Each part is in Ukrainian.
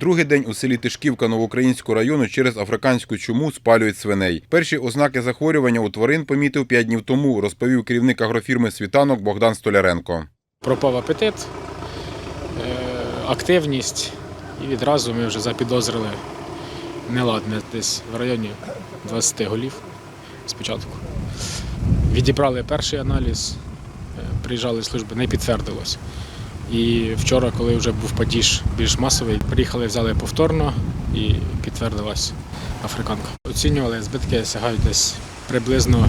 Другий день у селі Тишківка Новоукраїнського району через африканську чуму спалюють свиней. Перші ознаки захворювання у тварин помітив п'ять днів тому, розповів керівник агрофірми Світанок Богдан Столяренко. пропав апетит, е, активність, і відразу ми вже запідозрили неладне десь в районі 20 голів спочатку. Відібрали перший аналіз, е, приїжджали служби, не підтвердилось. І вчора, коли вже був падіж більш масовий, приїхали, взяли повторно і підтвердилась африканка. Оцінювали збитки сягають десь приблизно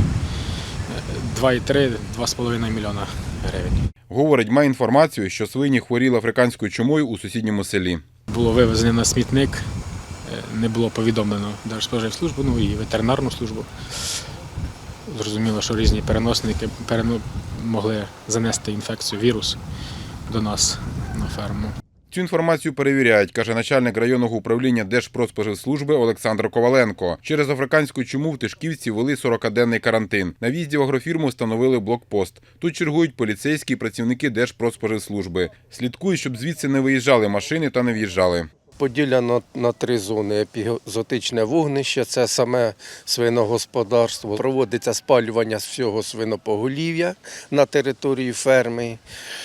е, 2,3-2,5 мільйона гривень. Говорить, має інформацію, що свині хворіли африканською чумою у сусідньому селі. було вивезено на смітник, е, не було повідомлено Держспоживслужбу, ну і ветеринарну службу. Зрозуміло, що різні переносники могли занести інфекцію, вірус до нас на ферму. Цю інформацію перевіряють, каже начальник районного управління Держпродспоживслужби Олександр Коваленко. Через африканську чуму в Тишківці вели 40-денний карантин. На в'їзді в агрофірму встановили блокпост. Тут чергують поліцейські і працівники Держпродспоживслужби. Слідкують, щоб звідси не виїжджали машини та не в'їжджали. Поділяно на три зони епізотичне вогнище, це саме свиногосподарство. Проводиться спалювання всього свинопоголів'я на території ферми.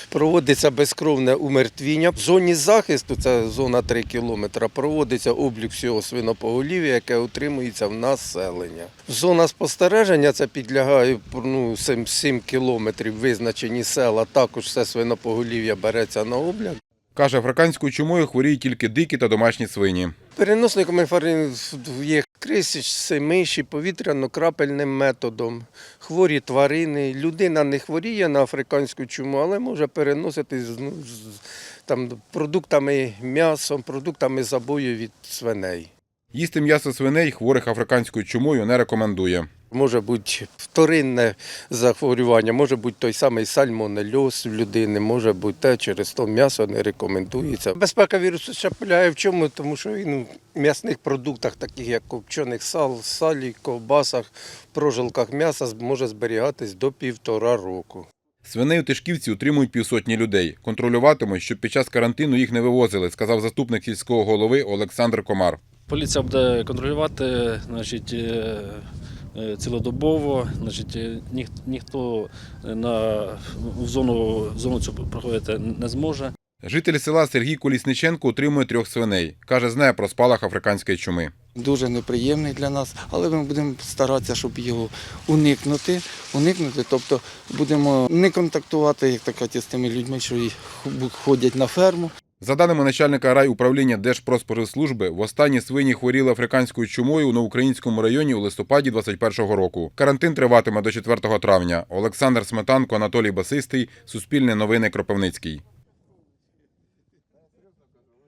Проводиться безкровне умертвіння. В зоні захисту, це зона 3 кілометра, проводиться облік всього свинопоголів'я, яке утримується в населення. Зона спостереження це підлягає ну, 7, 7 кілометрів визначені села. Також все свинопоголів'я береться на облік. Каже, африканською чумою хворіють тільки дикі та домашні свині. Переносниками інфарин є крисичці, миші, повітряно-крапельним методом, хворі тварини. Людина не хворіє на африканську чуму, але може переносити з, з там, продуктами м'ясом, продуктами забою від свиней. Їсти м'ясо свиней хворих африканською чумою не рекомендує. Може бути вторинне захворювання, може бути той самий сальмонельоз в людини, може бути те, через то м'ясо не рекомендується. Безпека вірусу ще полягає в чому, тому що він в м'ясних продуктах, таких як копчених сал, салі, ковбасах, прожилках м'яса може зберігатись до півтора року. Свиней у Тишківці утримують півсотні людей. Контролюватимуть, щоб під час карантину їх не вивозили, сказав заступник сільського голови Олександр Комар. Поліція буде контролювати, значить, е, цілодобово, значить, е, ніх, ніхто на, в зону, в зону цю проходити не зможе. Житель села Сергій Колісниченко утримує трьох свиней. Каже, знає про спалах африканської чуми. дуже неприємний для нас, але ми будемо старатися, щоб його уникнути. уникнути. Тобто будемо не контактувати, як так кажуть, з тими людьми, що й ходять на ферму. За даними начальника райуправління Держпродспоживслужби, в останні свині хворіли африканською чумою на українському районі у листопаді 2021 року. Карантин триватиме до 4 травня. Олександр Сметанко, Анатолій Басистий, Суспільне новини Кропивницький.